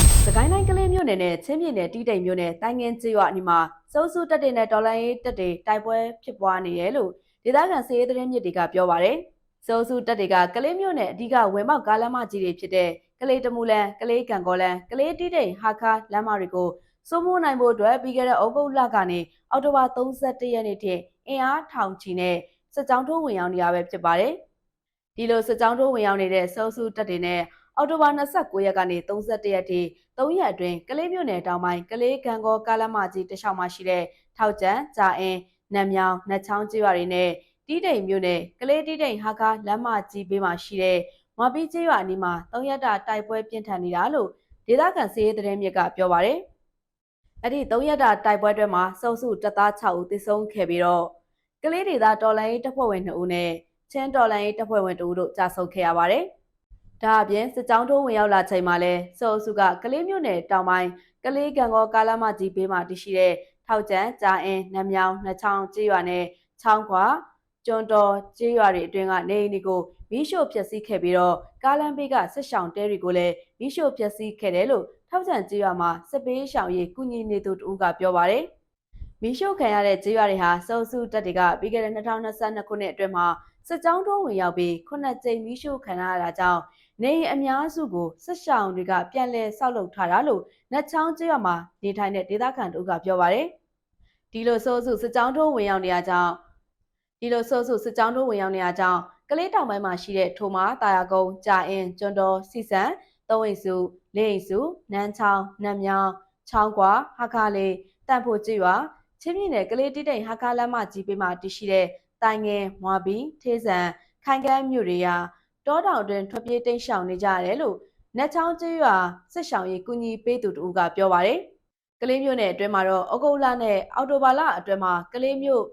်းကလေး မြို့နယ်နဲ့ချင်းပြည်နယ်တီးတိမ်မြို့နယ်တိုင်းငင်းကျေးရွာအနီးမှာစိုးစုတက်တဲ့နဲ့ဒေါ်လာရေးတက်တဲ့တိုက်ပွဲဖြစ်ပွားနေတယ်လို့ဒေသခံစီးရေးသတင်းမြစ်တွေကပြောပါရယ်စိုးစုတက်တွေကကလေးမြို့နယ်အဓိကဝယ်မောက်ကားလမ်းမကြီးတွေဖြစ်တဲ့ကလေးတမူလန်ကလေးကံကောလန်ကလေးတီးတိမ်ဟာခါလမ်းမတွေကိုစိုးမိုးနိုင်ဖို့အတွက်ပြီးခဲ့တဲ့ဩဂုတ်လကနေအောက်တိုဘာ31ရက်နေ့ထိအင်အားထောင်ချီနဲ့စစ်ကြောင်းထိုးဝင်ရောက်နေရပဲဖြစ်ပါတယ်ဒီလိုစစ်ကြောင်းထိုးဝင်ရောက်နေတဲ့စိုးစုတက်တွေနဲ့ အောက်တိုဘာ29ရက်ကနေ31ရက်ထိ၃ရက်အတွင်းကလေးမြို့နယ်တောင်ပိုင်းကလေးကံကောကားလမ်းမကြီးတလျှောက်မှာရှိတဲ့ထောက်ကျန်ကြာအင်းနတ်မြောင်နတ်ချောင်းကျေးရွာတွေနဲ့တီးတိမ်မြို့နယ်ကလေးတီးတိမ်ဟာကားလမ်းမကြီးဘေးမှာရှိတဲ့မပီးကျေးရွာအနီးမှာ၃ရက်တာတိုက်ပွဲပြင်းထန်နေတာလို့ဒေသခံစီးရေးသတင်းမြစ်ကပြောပါရယ်အဲ့ဒီ၃ရက်တာတိုက်ပွဲအတွင်းမှာစုံစုတပ်သား6ဦးသေဆုံးခဲ့ပြီးတော့ကလေးဒေသတော်လိုင်းတပ်ဖွဲ့ဝင်2ဦးနဲ့ချင်းတော်လိုင်းတပ်ဖွဲ့ဝင်2ဦးတို့ကြာဆုံးခဲ့ရပါတယ်။ ဒါအပြင်စစ်ကြောင်းထိုးဝင်ရောက်လာချိန်မှာလဲစောအစုကကလေးမြို့နယ်တောင်ပိုင်းကလေးကံကောကားလမ်းမကြီးဘေးမှာတရှိတဲ့ထောက်ကျန်ကြာအင်းနတ်မြောင်နှချောင်းကျေးရွာနဲ့ချောင်းခွာကျွန်းတော်ကျေးရွာတွေအတွင်းကနေအိမ်တွေကိုမီးရှို့ဖျက်ဆီးခဲ့ပြီးတော့ကားလမ်းဘေးကစစ်ဆောင်တဲတွေကိုလည်းမီးရှို့ဖျက်ဆီးခဲ့တယ်လို့ထောက်ကျန်ကျေးရွာမှာစစ်ပေးရှောင်ရေးကုညီနေသူတဦးကပြောပါတယ်မီးရှို့ခံရတဲ့ကျေးရွာတွေဟာစောစုတက်တွေကပြီးခဲ့တဲ့2022ခုနှစ်အတွင်းမှာစစ်ကြောင်းထိုးဝင်ရောက်ပြီးခုနှစ်ကြိမ်မီးရှို့ခံရတာကြောင့် နေအိမ်အများစုကိုစစ်ရှောင်းတွေကပြန်လည်ဆောက်လုပ်ထားတာလို့နတ်ချောင်းကျေးရွာမှာနေထိုင်တဲ့ဒေသခံတို့ကပြောပါတယ်။ဒီလိုဆိုးစုစစ်ကြောင်းထိုးဝင်ရောက်နေရကြောင်းဒီလိုဆိုးစုစစ်ကြောင်းထိုးဝင်ရောက်နေရကြောင်းကလေးတောင်ပိုင်းမှာရှိတဲ့ထိုမာတာယာကုန်းကြာအင်းကျွန်းတော်စီစံသုံးအိမ်စုလေးအိမ်စုနန်းချောင်းနတ်မြောင်းချောင်းကွာဟာခါလေးတန့်ဖို့ကျေးရွာချင်းပြည်နယ်ကလေးတိတိန်ဟာခါလမ်းမကြီးပေးမှာတည်ရှိတဲ့တိုင်ငယ်မွာဘီထေးဆန်ခိုင်ကန်းမြို့တွေရာ တောတောင်တွင်ထွက်ပြေးတိမ်းရှောင်နေကြရတယ်လို့နတ်ချောင်းကျေးရွာစစ်ရှောင်ရေးကူညီပေးသူတို့ကပြောပါတယ်။ကလေးမျိုးနယ်အတွင်းမှာတော့ဩဂုတ်လနဲ့အောက်တိုဘာလအတွင်းမှာကလေးမျိုး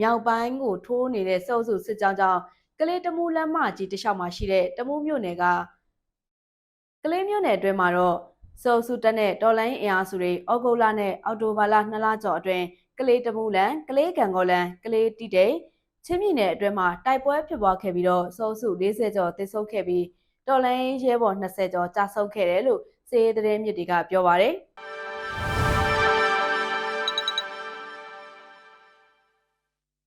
မြောက်ပိုင်းကိုထိုးနေတဲ့စုပ်စုစစ်ကြောင်းကြောင့်ကလေးတမူလမ်းမကြီးတလျှောက်မှာရှိတဲ့တမူမျိုးနယ်ကကလေးမျိုးနယ်အတွင်းမှာတော့စုပ်စုတက်တဲ့တော်လိုင်းအင်အားစုတွေဩဂုတ်လနဲ့အောက်တိုဘာလ2လကျော်အတွင်းကလေးတမူလန်ကလေးကံကောလန်ကလေးတီတိတ် ချင်းပြည်နယ်အတွင်းမှာတိုက်ပွဲဖြစ်ပွားခဲ့ပြီးတော့စုံစု40ကျော်တိစုပ်ခဲ့ပြီးတော်လိုင်းရဲဘော်20ကျော်ကြာဆုံးခဲ့တယ်လို့စေရေးသတင်းမြစ်တွေကပြောပါရယ်